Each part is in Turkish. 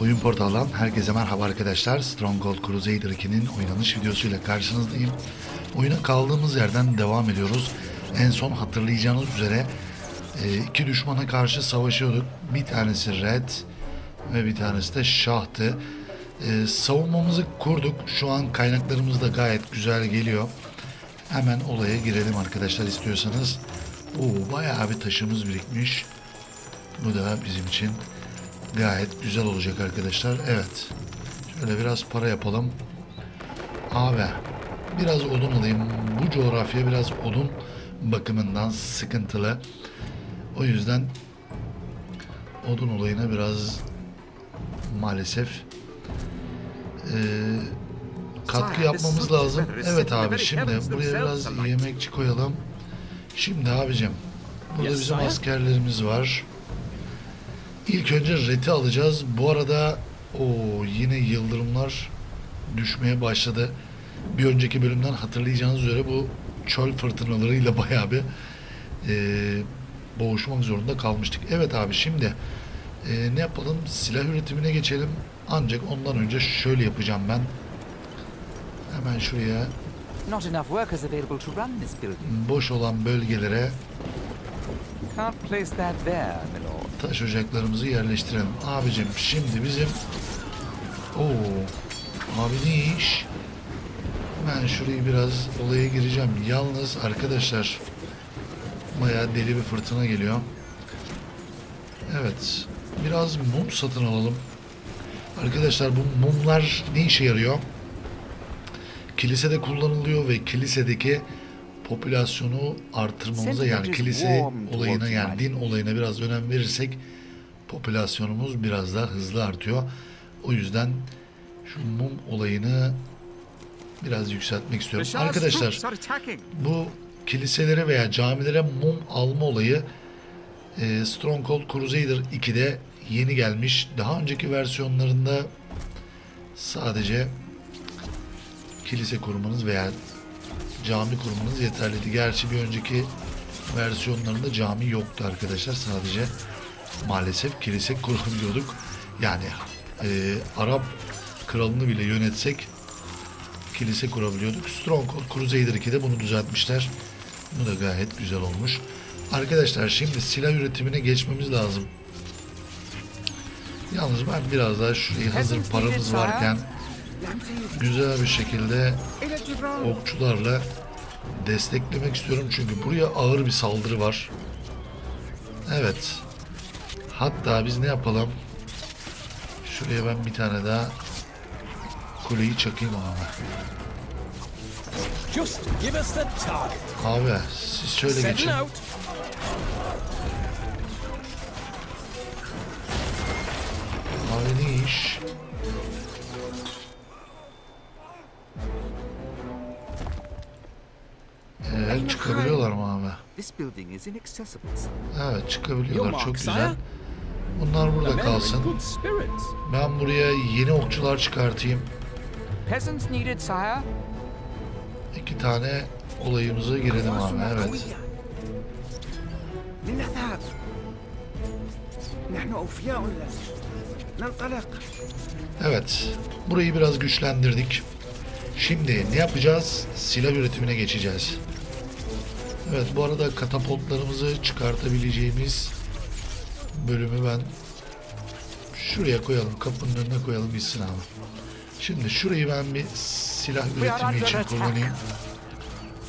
Oyun portaldan herkese merhaba arkadaşlar. Stronghold Crusader 2'nin oynanış videosuyla karşınızdayım. Oyuna kaldığımız yerden devam ediyoruz. En son hatırlayacağınız üzere e, iki düşmana karşı savaşıyorduk. Bir tanesi Red ve bir tanesi de Şah'tı. E, savunmamızı kurduk. Şu an kaynaklarımız da gayet güzel geliyor. Hemen olaya girelim arkadaşlar istiyorsanız. Oo, bayağı bir taşımız birikmiş. Bu da bizim için gayet güzel olacak arkadaşlar. Evet. Şöyle biraz para yapalım. Abi biraz odun alayım. Bu coğrafya biraz odun bakımından sıkıntılı. O yüzden odun olayına biraz maalesef eee, katkı yapmamız lazım. Evet abi şimdi buraya biraz yemekçi koyalım. Şimdi abicim burada bizim askerlerimiz var. İlk önce reti alacağız. Bu arada o yine yıldırımlar düşmeye başladı. Bir önceki bölümden hatırlayacağınız üzere bu çöl fırtınalarıyla bayağı bir e, boğuşmak zorunda kalmıştık. Evet abi şimdi e, ne yapalım? Silah üretimine geçelim. Ancak ondan önce şöyle yapacağım ben. Hemen şuraya Not enough workers available to run this building. boş olan bölgelere Taş ocaklarımızı yerleştirelim. Abicim şimdi bizim Oo abi ne iş? Ben şurayı biraz olaya gireceğim. Yalnız arkadaşlar bayağı deli bir fırtına geliyor. Evet. Biraz mum satın alalım. Arkadaşlar bu mumlar ne işe yarıyor? Kilisede kullanılıyor ve kilisedeki popülasyonu artırmamıza yani kilise olayına yani din olayına biraz önem verirsek popülasyonumuz biraz daha hızlı artıyor. O yüzden şu mum olayını biraz yükseltmek istiyorum. Arkadaşlar bu kiliselere veya camilere mum alma olayı e, Stronghold Crusader 2'de yeni gelmiş. Daha önceki versiyonlarında sadece kilise kurmanız veya cami kurmanız yeterliydi. Gerçi bir önceki versiyonlarında cami yoktu arkadaşlar. Sadece maalesef kilise kurabiliyorduk. Yani e, Arap kralını bile yönetsek kilise kurabiliyorduk. Stronghold Crusader 2'de bunu düzeltmişler. Bu da gayet güzel olmuş. Arkadaşlar şimdi silah üretimine geçmemiz lazım. Yalnız ben biraz daha şurayı hazır paramız varken güzel bir şekilde okçularla desteklemek istiyorum. Çünkü buraya ağır bir saldırı var. Evet. Hatta biz ne yapalım? Şuraya ben bir tane daha kuleyi çakayım abi. Abi siz şöyle geçin. Çıkabiliyorlar mı abi? Evet çıkabiliyorlar çok güzel. Bunlar burada kalsın. Ben buraya yeni okçular çıkartayım. İki tane olayımıza girelim abi evet. Evet. Burayı biraz güçlendirdik. Şimdi ne yapacağız? Silah üretimine geçeceğiz. Evet bu arada katapultlarımızı çıkartabileceğimiz bölümü ben şuraya koyalım. Kapının önüne koyalım gitsin abi. Şimdi şurayı ben bir silah üretimi için kullanayım.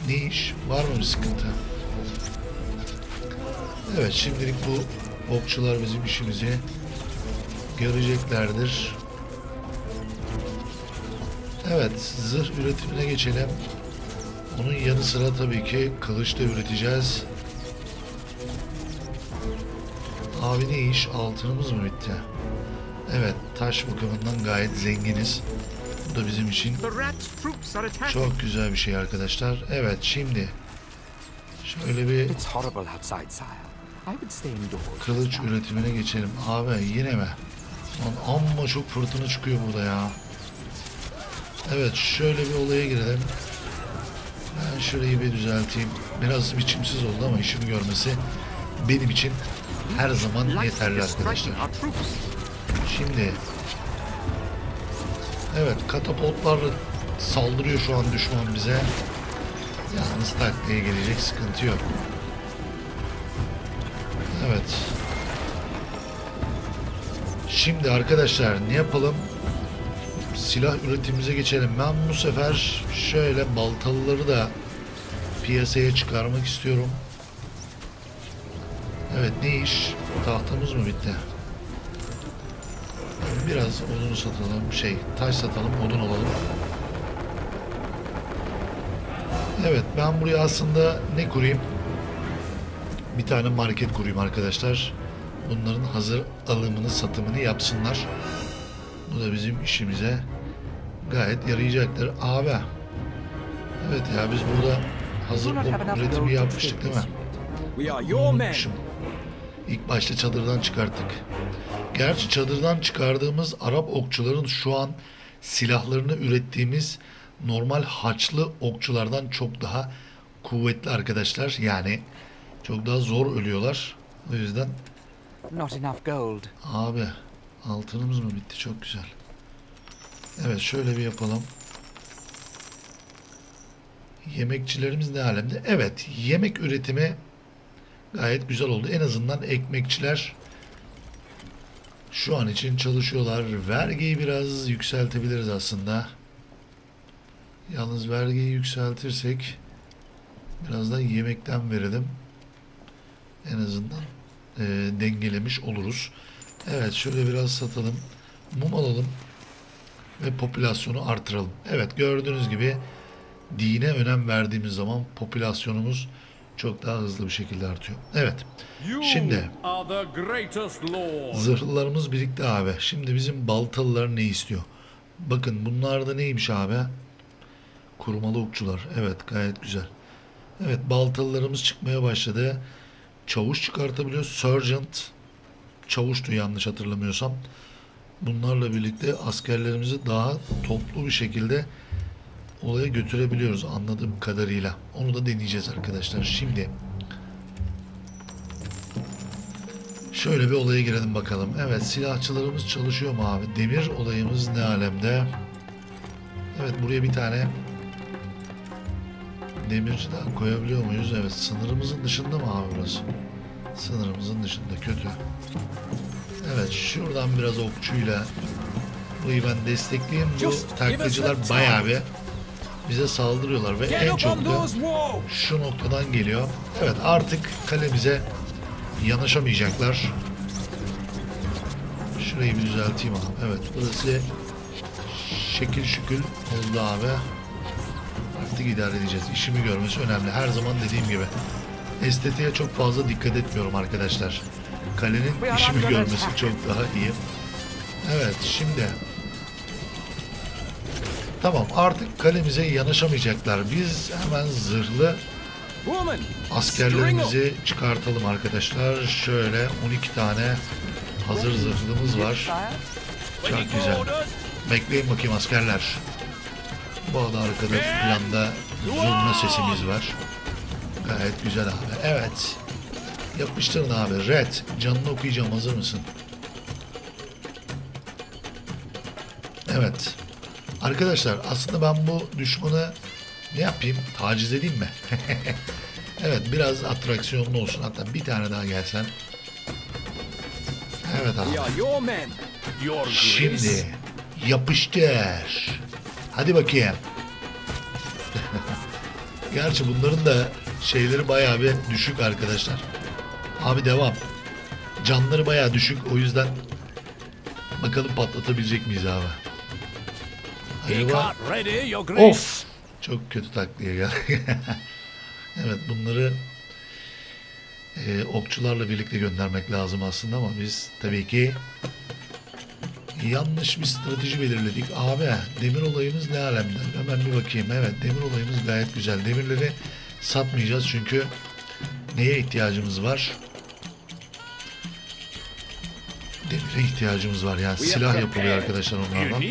Ne iş? Var mı bir sıkıntı? Evet şimdilik bu okçular bizim işimizi göreceklerdir. Evet zırh üretimine geçelim. Onun yanı sıra tabii ki kılıç da üreteceğiz. Abi ne iş? Altınımız mı bitti? Evet taş bakımından gayet zenginiz. Bu da bizim için çok güzel bir şey arkadaşlar. Evet şimdi şöyle bir kılıç üretimine geçelim. Abi yine mi? Lan amma çok fırtına çıkıyor burada ya. Evet şöyle bir olaya girelim. Ben şurayı bir düzelteyim. Biraz biçimsiz oldu ama işimi görmesi benim için her zaman yeterli arkadaşlar. Şimdi Evet katapultlarla saldırıyor şu an düşman bize. Yalnız taklaya gelecek sıkıntı yok. Evet. Şimdi arkadaşlar ne yapalım? Silah üretimimize geçelim. Ben bu sefer şöyle baltalıları da piyasaya çıkarmak istiyorum. Evet ne iş? Tahtamız mı bitti? Biraz odun satalım. Şey taş satalım odun alalım. Evet ben buraya aslında ne kurayım? Bir tane market kurayım arkadaşlar. Bunların hazır alımını satımını yapsınlar. Bu da bizim işimize gayet yarayacaktır. Abi. Evet ya biz burada hazır gold üretimi yapmıştık değil mi? Unutmuşum. İlk başta çadırdan çıkarttık. Gerçi çadırdan çıkardığımız Arap okçuların şu an silahlarını ürettiğimiz normal haçlı okçulardan çok daha kuvvetli arkadaşlar. Yani çok daha zor ölüyorlar. O yüzden Not enough gold. abi altınımız mı bitti? Çok güzel. Evet şöyle bir yapalım. Yemekçilerimiz ne alemde? Evet yemek üretimi gayet güzel oldu. En azından ekmekçiler şu an için çalışıyorlar. Vergiyi biraz yükseltebiliriz aslında. Yalnız vergiyi yükseltirsek biraz da yemekten verelim. En azından e, dengelemiş oluruz. Evet şöyle biraz satalım. Mum alalım ve popülasyonu artıralım. Evet gördüğünüz gibi dine önem verdiğimiz zaman popülasyonumuz çok daha hızlı bir şekilde artıyor. Evet. Şimdi zırhlılarımız birikti abi. Şimdi bizim baltalılar ne istiyor? Bakın bunlar da neymiş abi? Kurmalı okçular. Evet gayet güzel. Evet baltalılarımız çıkmaya başladı. Çavuş çıkartabiliyor. Sergeant. Çavuştu yanlış hatırlamıyorsam. Bunlarla birlikte askerlerimizi daha toplu bir şekilde olaya götürebiliyoruz anladığım kadarıyla. Onu da deneyeceğiz arkadaşlar. Şimdi şöyle bir olaya girelim bakalım. Evet silahçılarımız çalışıyor mu abi? Demir olayımız ne alemde? Evet buraya bir tane demir daha koyabiliyor muyuz? Evet sınırımızın dışında mı abi burası? Sınırımızın dışında kötü. Evet şuradan biraz okçuyla burayı ben destekleyeyim. Bu taklacılar bayağı bir bize saldırıyorlar ve en çok da şu noktadan geliyor. Evet artık kalemize yanaşamayacaklar. Şurayı bir düzelteyim abi. Evet burası şekil şükül oldu abi. Artık idare edeceğiz. İşimi görmesi önemli. Her zaman dediğim gibi. Estetiğe çok fazla dikkat etmiyorum arkadaşlar. Kalenin işimi görmesi çok daha iyi. Evet şimdi Tamam artık kalemize yanaşamayacaklar. Biz hemen zırhlı askerlerimizi çıkartalım arkadaşlar. Şöyle 12 tane hazır zırhlımız var. Çok güzel. Bekleyin bakayım askerler. Bu arada arkada planda zurna sesimiz var. Gayet güzel abi. Evet. Yapıştırın abi. Red. Canını okuyacağım. Hazır mısın? Evet. Arkadaşlar aslında ben bu düşmanı ne yapayım? Taciz edeyim mi? evet biraz atraksiyonlu olsun. Hatta bir tane daha gelsen. Evet abi. Şimdi yapıştır. Hadi bakayım. Gerçi bunların da şeyleri bayağı bir düşük arkadaşlar. Abi devam. Canları bayağı düşük o yüzden bakalım patlatabilecek miyiz abi? Grace. Of! Çok kötü takliye geldi. evet bunları e, okçularla birlikte göndermek lazım aslında ama biz tabii ki yanlış bir strateji belirledik. Abi demir olayımız ne alemde? Hemen bir bakayım. Evet demir olayımız gayet güzel. Demirleri satmayacağız çünkü neye ihtiyacımız var? Demire ihtiyacımız var. Yani silah yapılıyor arkadaşlar onlardan.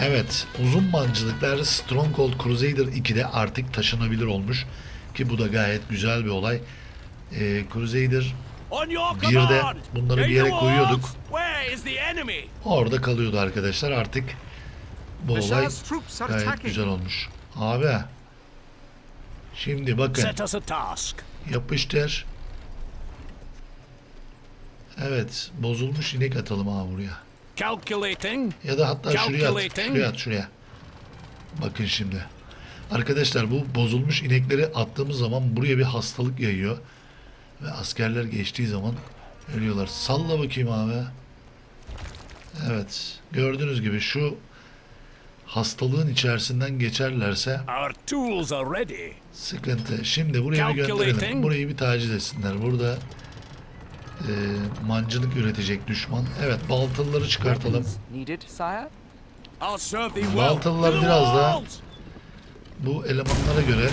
Evet, uzun mancılıklar Stronghold Crusader 2'de artık taşınabilir olmuş. Ki bu da gayet güzel bir olay. Ee, Crusader On your Bir de command. bunları bir yere koyuyorduk. orada kalıyordu arkadaşlar. Artık Bu olay gayet güzel olmuş. Abi. Şimdi bakın. Yapıştır. Evet. Bozulmuş inek atalım abi buraya. Calculating. Ya da hatta şuraya at. Şuraya at şuraya. Bakın şimdi. Arkadaşlar bu bozulmuş inekleri attığımız zaman buraya bir hastalık yayıyor. Ve askerler geçtiği zaman ölüyorlar. Salla bakayım abi. Evet. Gördüğünüz gibi şu hastalığın içerisinden geçerlerse sıkıntı. Şimdi buraya bir gönderelim. Burayı bir taciz etsinler. Burada e, mancınık üretecek düşman. Evet baltalıları çıkartalım. Baltalılar biraz da- walls! Bu elemanlara göre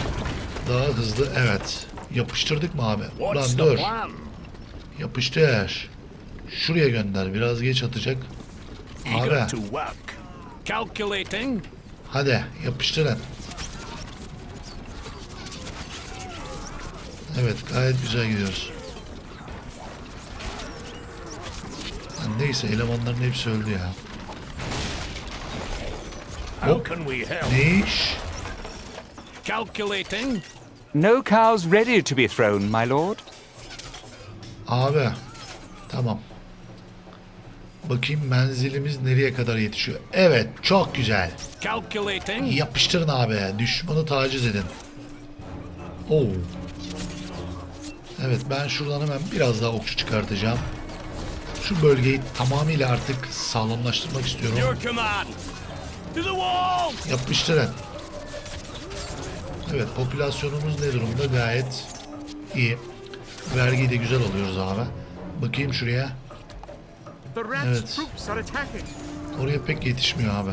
daha hızlı. Evet. Yapıştırdık mı abi? The dur. Yapıştır. Şuraya gönder. Biraz geç atacak. Abi. Hadi yapıştırın. Evet gayet güzel gidiyoruz. Neyse elemanların hepsi öldü ya. How can we help? Ne iş? Calculating. No cows ready to be thrown, my lord. Abi. Tamam. Bakayım menzilimiz nereye kadar yetişiyor. Evet çok güzel. Calculating. Yapıştırın abi. Düşmanı taciz edin. Oo. Evet ben şuradan hemen biraz daha okçu çıkartacağım. Şu bölgeyi tamamıyla artık sağlamlaştırmak istiyorum. Yapıştırın. Evet popülasyonumuz ne durumda? Gayet iyi. Vergiyi de güzel alıyoruz abi. Bakayım şuraya. Evet. Oraya pek yetişmiyor abi.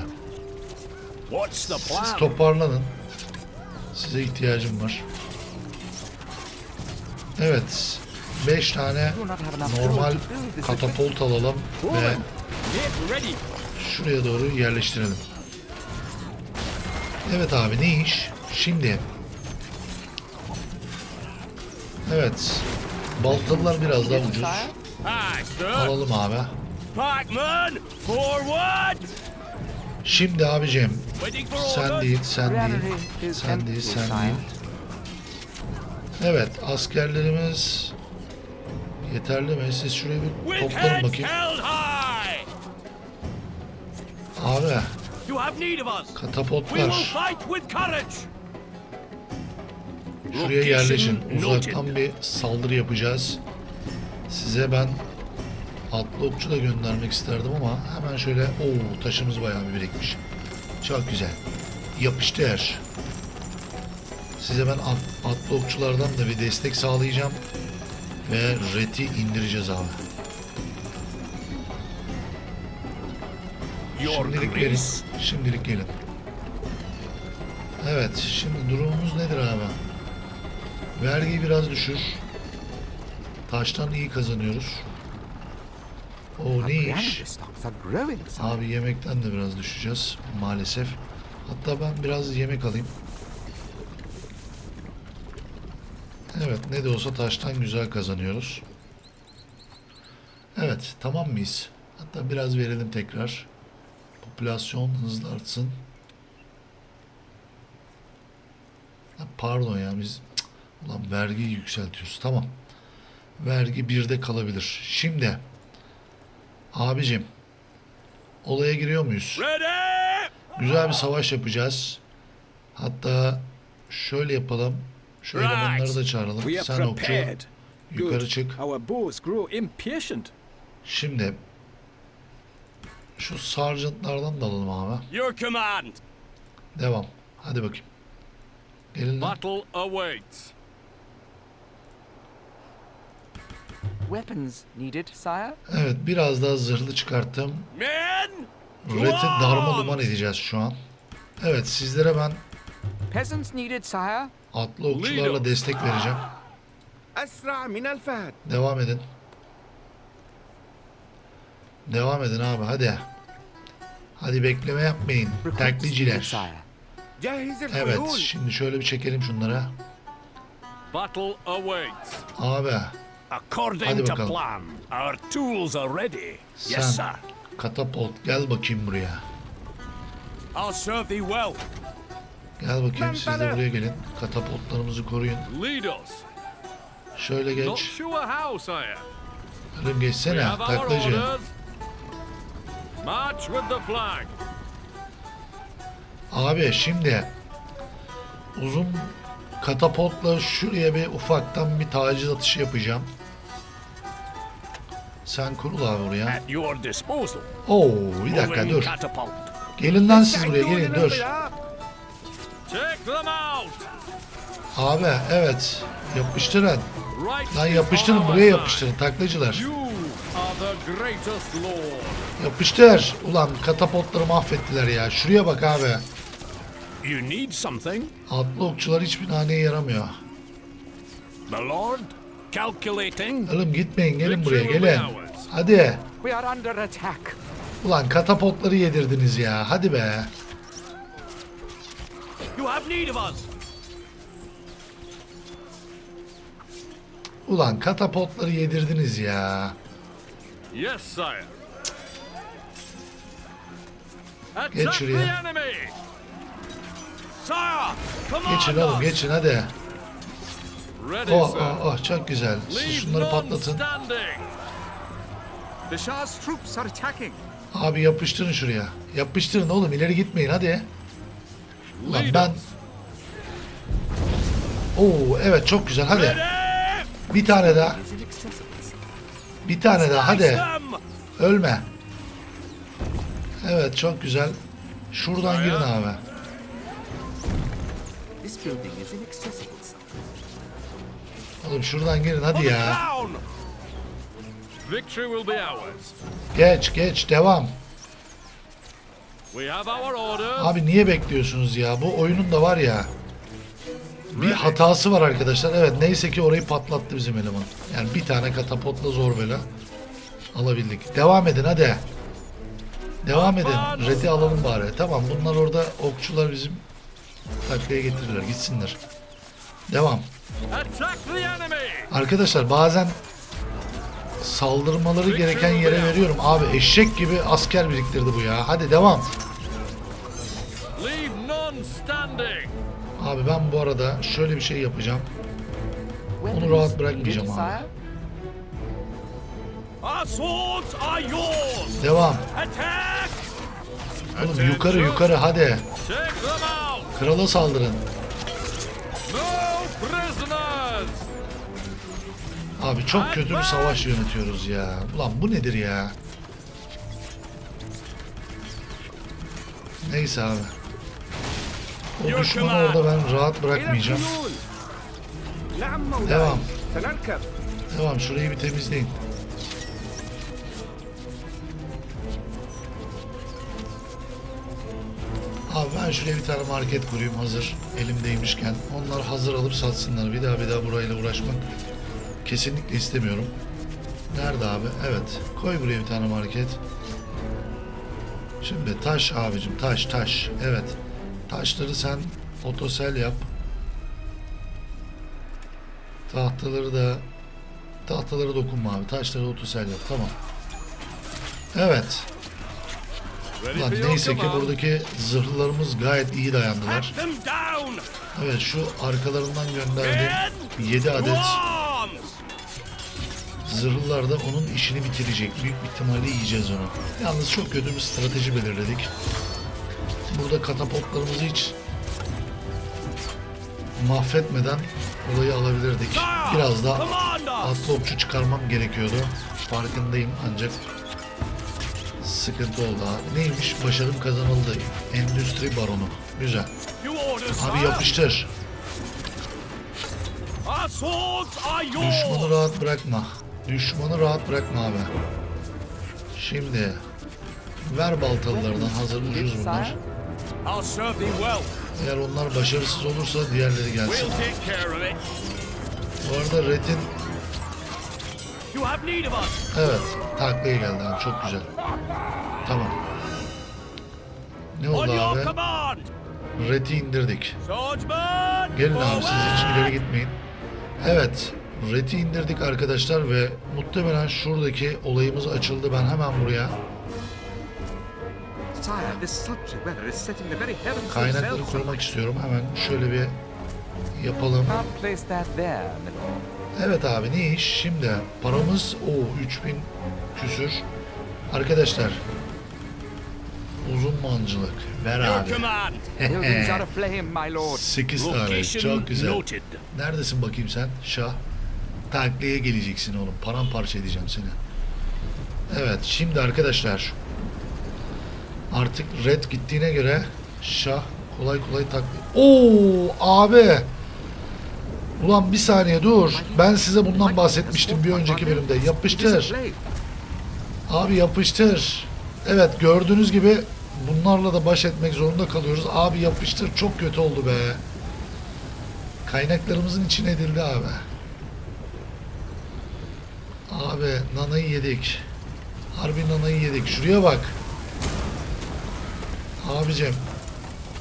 Siz toparlanın. Size ihtiyacım var. Evet. 5 tane normal katapult alalım ve şuraya doğru yerleştirelim. Evet abi ne iş? Şimdi. Evet. Baltalılar biraz daha ucuz. Alalım abi. Şimdi abicim sen değil, sen değil, sen değil, sen değil. Evet askerlerimiz yeterli mi? Siz şuraya bir toplanın bakayım. Abi courage. şuraya yerleşin. Uzaktan bir saldırı yapacağız. Size ben atlı okçu da göndermek isterdim ama hemen şöyle Oo taşımız bayağı bir birikmiş. Çok güzel. Yapıştır. Size ben at, atlı okçulardan da bir destek sağlayacağım. Ve reti indireceğiz abi. Şimdilik gelin. Şimdilik gelin. Evet, şimdi durumumuz nedir abi? Vergiyi biraz düşür. Taştan iyi kazanıyoruz. O ne iş? Abi yemekten de biraz düşeceğiz maalesef. Hatta ben biraz yemek alayım. Evet ne de olsa taştan güzel kazanıyoruz. Evet tamam mıyız? Hatta biraz verelim tekrar. Popülasyon hızlı artsın. Ha, pardon ya biz Cık, ulan vergiyi yükseltiyoruz. Tamam. Vergi birde kalabilir. Şimdi abicim olaya giriyor muyuz? Ready. Güzel bir savaş yapacağız. Hatta şöyle yapalım. Şu Right. elemanları da çağıralım. We are Sen okçu prepared. yukarı Good. çık. Our bows grow impatient. Şimdi şu sargentlardan da alalım abi. Your command. Devam. Hadi bakayım. Gelin lan. Battle awaits. Weapons needed, sire? Evet biraz daha zırhlı çıkarttım. Men. Red'i darma duman edeceğiz şu an. Evet sizlere ben Peasants needed, sire? Atlı okçularla destek vereceğim. Devam edin. Devam edin abi hadi. Hadi bekleme yapmayın. Takliciler. Evet şimdi şöyle bir çekelim şunlara. Abi. Hadi bakalım. Sen. Katapult gel bakayım buraya. I'll serve thee well. Gel bakayım siz de buraya gelin. Katapultlarımızı koruyun. Şöyle geç. We geçsene taklacı. Abi şimdi uzun katapultla şuraya bir ufaktan bir taciz atışı yapacağım. Sen kurul abi oraya. Oo bir dakika dur. Gelin lan siz buraya gelin dur. Take them out. Abi evet yapıştırın. Lan yapıştırın buraya yapıştırın taklacılar. The. Yapıştır. Ulan katapultları mahvettiler ya. Şuraya bak abi. You need something? Atlı okçular hiçbir naneye yaramıyor. My lord? Calculating? Oğlum gitmeyin gelin buraya gelin. Hadi. We are under attack. Ulan katapultları yedirdiniz ya. Hadi be. You have need of us. Ulan katapultları yedirdiniz ya. Yes, sire. Attack Geç the şuraya. enemy. Sire, come on. Geçin oğlum geçin hadi. Oh oh oh çok güzel. Siz şunları patlatın. standing. The Shah's troops are attacking. Abi yapıştırın şuraya. Yapıştırın oğlum ileri gitmeyin hadi. Ulan ben... Oo evet çok güzel hadi. Bir tane daha. Bir tane daha hadi. Ölme. Evet çok güzel. Şuradan girin abi. Oğlum şuradan girin hadi ya. Geç geç devam. Abi niye bekliyorsunuz ya? Bu oyunun da var ya. Bir hatası var arkadaşlar. Evet neyse ki orayı patlattı bizim eleman. Yani bir tane katapultla zor böyle alabildik. Devam edin hadi. Devam edin. Red'i alalım bari. Tamam bunlar orada okçular bizim taklaya getirirler. Gitsinler. Devam. Arkadaşlar bazen saldırmaları gereken yere veriyorum. Abi eşek gibi asker biriktirdi bu ya. Hadi devam. Abi ben bu arada şöyle bir şey yapacağım. Onu rahat bırakmayacağım abi. Devam. Oğlum yukarı yukarı hadi. Krala saldırın. Abi çok kötü bir savaş yönetiyoruz ya. Ulan bu nedir ya? Neyse abi. O düşmanı orada ben rahat bırakmayacağım. Devam. Devam şurayı bir temizleyin. Abi ben şuraya bir tane market kurayım hazır elimdeymişken. Onlar hazır alıp satsınlar. Bir daha bir daha burayla uğraşmak kesinlikle istemiyorum. Nerede abi? Evet. Koy buraya bir tane market. Şimdi taş abicim taş taş. Evet. Taşları sen otosel yap. Tahtaları da tahtalara dokunma abi. Taşları otosel yap. Tamam. Evet. Ulan neyse ki buradaki zırhlarımız gayet iyi dayandılar. Evet şu arkalarından gönderdiğim Men 7 to adet zırhlar da onun işini bitirecek. Büyük bir ihtimalle yiyeceğiz onu. Yalnız çok kötü bir strateji belirledik. Burada katapultlarımızı hiç mahvetmeden olayı alabilirdik. Biraz da atlı okçu çıkarmam gerekiyordu. Farkındayım ancak sıkıntı oldu abi. Neymiş? Başarım kazanıldı. Endüstri baronu. Güzel. Abi yapıştır. Düşmanı rahat bırakma. Düşmanı rahat bırakma abi. Şimdi ver baltalılardan hazır ucuz bunlar. Eğer onlar başarısız olursa diğerleri gelsin. Bu arada Red'in evet taklaya geldi abi çok güzel. Tamam. Ne oldu abi? Red'i indirdik. Gelin abi siz hiç ileri gitmeyin. Evet. Red'i indirdik arkadaşlar ve muhtemelen şuradaki olayımız açıldı. Ben hemen buraya Kaynakları korumak istiyorum. Hemen şöyle bir yapalım. Evet abi ne iş? Şimdi paramız o 3000 küsür. Arkadaşlar uzun mancılık ver abi. command. Buildings are aflame, my lord. 8 tane çok güzel. noted. Neredesin bakayım sen? Şah. Takliye geleceksin oğlum. Paramparça edeceğim seni. Evet şimdi arkadaşlar. Artık red gittiğine göre Şah kolay kolay takli. Oo abi. Ulan bir saniye dur. Ben size bundan bahsetmiştim bir önceki bölümde. Yapıştır. Abi yapıştır. Evet gördüğünüz gibi bunlarla da baş etmek zorunda kalıyoruz. Abi yapıştır çok kötü oldu be. Kaynaklarımızın içine edildi abi. Abi nanayı yedik. Harbi nanayı yedik. Şuraya bak. Abicim.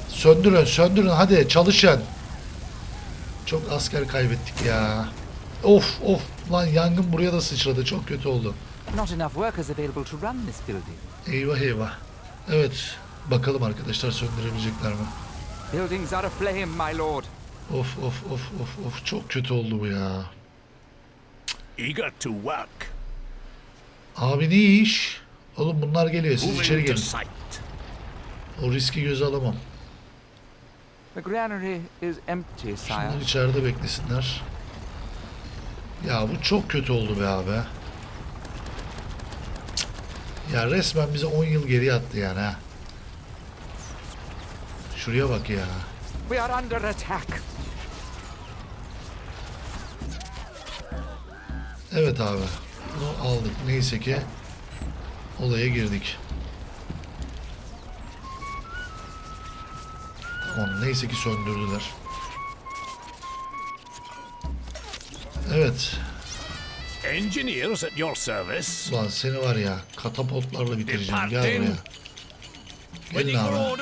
Söndürün söndürün hadi çalışın. Çok asker kaybettik ya. Of of lan yangın buraya da sıçradı. Çok kötü oldu. Not enough workers available to run this building. Eyvah eyvah. Evet. Bakalım arkadaşlar söndürebilecekler mi? Buildings are aflame, my lord. Of of of of of çok kötü oldu bu ya. Eager to work. Abi ne iş? Oğlum bunlar geliyor siz içeri gelin. O riski göze alamam. The granary is empty, sire. Şunlar içeride beklesinler. Ya bu çok kötü oldu be abi. Ya resmen bize 10 yıl geriye attı yani ha. Şuraya bak ya. We are under attack. Evet abi. Bunu aldık. Neyse ki olaya girdik. Tamam neyse ki söndürdüler. Evet. Engineers at your service. Ulan seni var ya katapotlarla bitireceğim. Gel buraya. Gelin abi.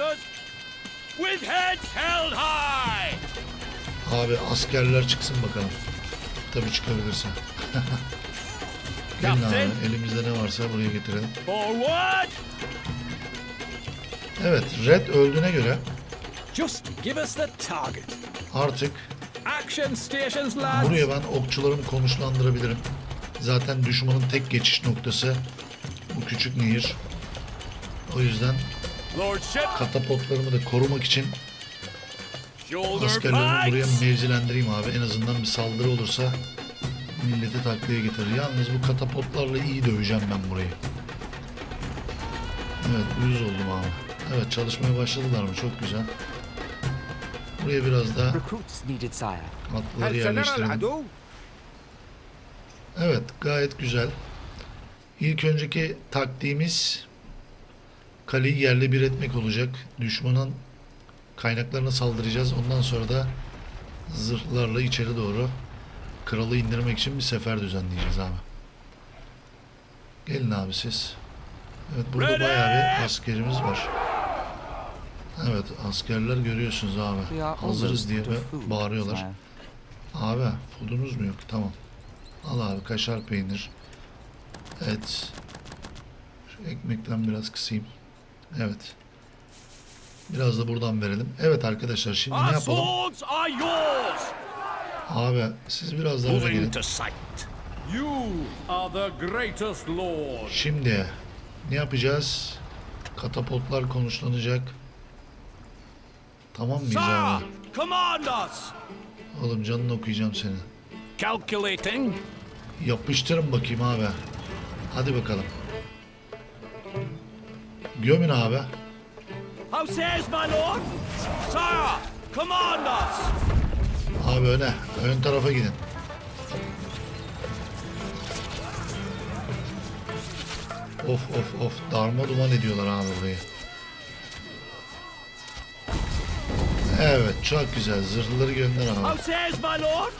With heads held high. Abi askerler çıksın bakalım. Tabii çıkabilirse. Gelin abi. Elimizde ne varsa buraya getirelim. Forward. Evet. Red öldüğüne göre Just give us the target. artık Action stations, lads. Buraya ben okçularımı konuşlandırabilirim. Zaten düşmanın tek geçiş noktası bu küçük nehir. O yüzden Lordship. katapotlarımı da korumak için Shoulder askerlerimi buraya pikes. mevzilendireyim abi. En azından bir saldırı olursa Milleti taklaya getirir. Yalnız bu katapotlarla iyi döveceğim ben burayı. Evet uyuz oldum abi. Evet çalışmaya başladılar mı? Çok güzel. Buraya biraz daha atları yerleştirelim. Evet gayet güzel. İlk önceki taktiğimiz kaleyi yerle bir etmek olacak. Düşmanın kaynaklarına saldıracağız. Ondan sonra da zırhlarla içeri doğru kralı indirmek için bir sefer düzenleyeceğiz abi. Gelin abi siz. Evet burada bayağı bir askerimiz var. Evet askerler görüyorsunuz abi. Hazırız diye bağırıyorlar. Abi foodunuz mu yok? Tamam. Al abi kaşar peynir. Et. Şu ekmekten biraz kısayım. Evet. Biraz da buradan verelim. Evet arkadaşlar şimdi ne yapalım? Abi siz biraz daha öne gelin. Moving to site. You are the greatest lord. Şimdi ne yapacağız? Katapotlar konuşlanacak. Tamam mıyız Sir, abi? Oğlum canını okuyacağım seni. Calculating. Yapıştırın bakayım abi. Hadi bakalım. Gömün abi. How says my lord? Sire, command us. Abi öne. Ön tarafa gidin. Of of of. Darma duman ediyorlar abi burayı. Evet çok güzel. Zırhları gönder abi. How says my lord?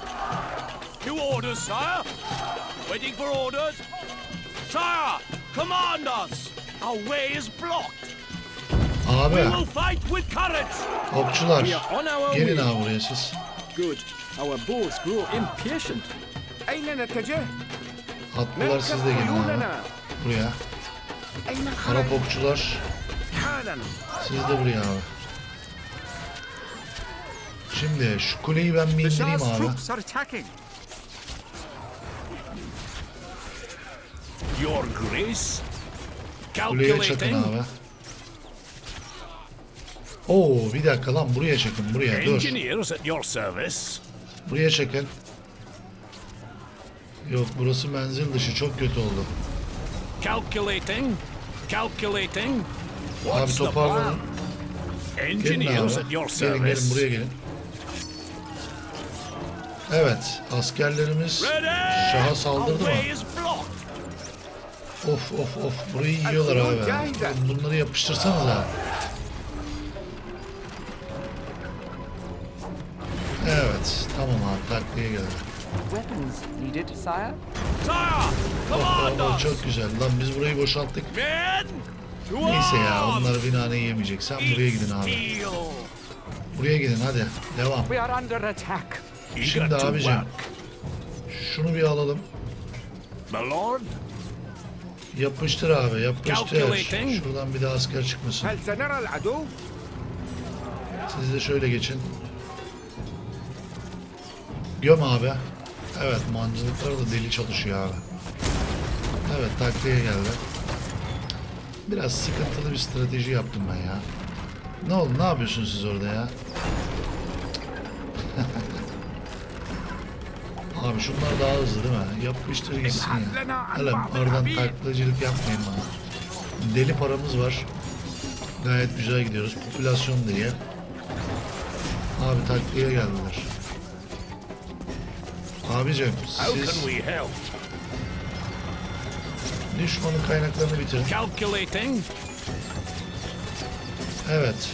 New orders, sire. Waiting for orders. Sire, command us. Our way is blocked. We Abi will fight with courage. okçular. We Gelin abi buraya siz Good. Our bows grow impatient. أين نتجه؟ Atlılar siz de gelin abi. عيوننا Buraya. أين Arap الخرج؟ okçular. مكانا Siz de buraya abi. Şimdi şu kuleyi ben bir The indireyim Shah's abi. troops are attacking. Your Grace? Kuleye çakın Calculating. abi. Oo bir dakika lan buraya çakın buraya dur. Engineers at your service. Buraya çakın. Yok burası menzil dışı çok kötü oldu. Calculating. Calculating. Abi toparlanın. Gelin Engineers abi. at your Gelin gelin buraya gelin. Evet askerlerimiz! Şah'a saldırdı mı? Of of of burayı yiyorlar abi. Bunları yapıştırsanıza. Evet şey geldi. Weapons needed, sire. Sire! Commander! Çok güzel. Lan biz burayı boşalttık. Neyse ya onlar binanı yemeyecek. Sen buraya gidin abi. Buraya gidin hadi. Devam. We are under attack. Şimdi abicim. Şunu bir alalım. My lord. Yapıştır abi yapıştır. Şuradan bir daha asker çıkmasın. Siz de şöyle geçin. Göm abi. Evet mancınıklar da deli çalışıyor abi. Evet takviye geldi. Biraz sıkıntılı bir strateji yaptım ben ya. Ne oldu? Ne yapıyorsunuz siz orada ya? abi şunlar daha hızlı değil mi? Yapıştır gitsin ya. Hele oradan taklacılık yapmayın bana. Deli paramız var. Gayet güzel gidiyoruz. Popülasyon diye. Abi takviye geldiler. Abicim siz düşmanın kaynaklarını bitirin. Calculating. Evet.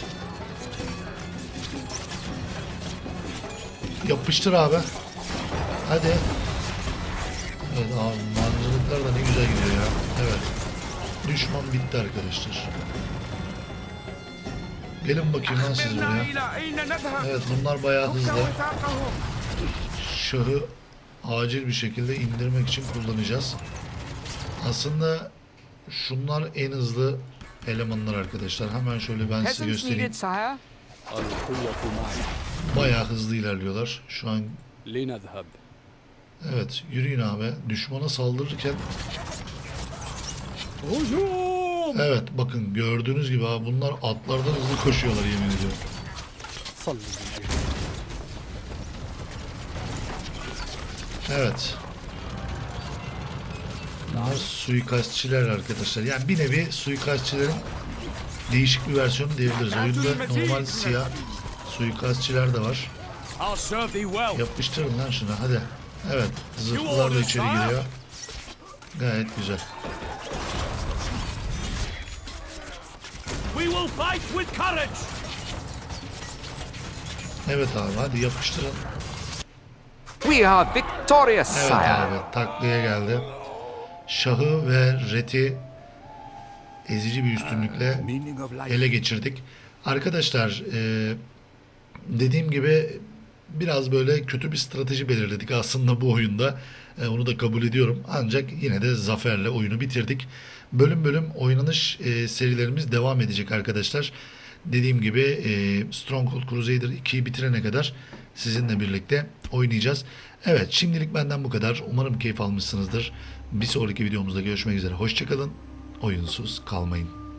Yapıştır abi. Hadi. Evet abi mancınıklar da ne güzel gidiyor ya. Evet. Düşman bitti arkadaşlar. Gelin bakayım lan siz buraya. Evet bunlar bayağı hızlı. Şahı acil bir şekilde indirmek için kullanacağız. Aslında şunlar en hızlı elemanlar arkadaşlar. Hemen şöyle ben size göstereyim. Bayağı hızlı ilerliyorlar. Şu an Evet yürüyün abi. Düşmana saldırırken Evet bakın gördüğünüz gibi abi bunlar atlardan hızlı koşuyorlar yemin ediyorum. Evet. Bunlar suikastçiler arkadaşlar. Yani bir nevi suikastçilerin değişik bir versiyonu diyebiliriz. Oyunda normal siyah suikastçiler de var. Yapıştırın lan şunu hadi. Evet zırhlılar da içeri giriyor. Gayet güzel. We will fight with courage. Evet abi hadi yapıştırın. We are victorious, Evet sire. abi takliye geldi. Şahı ve Reti ezici bir üstünlükle life. ele geçirdik. Arkadaşlar e, dediğim gibi biraz böyle kötü bir strateji belirledik aslında bu oyunda. E, onu da kabul ediyorum. Ancak yine de zaferle oyunu bitirdik. Bölüm bölüm oynanış e, serilerimiz devam edecek arkadaşlar. Dediğim gibi e, Stronghold Crusader 2'yi bitirene kadar sizinle birlikte oynayacağız. Evet şimdilik benden bu kadar. Umarım keyif almışsınızdır. Bir sonraki videomuzda görüşmek üzere. Hoşçakalın. Oyunsuz kalmayın.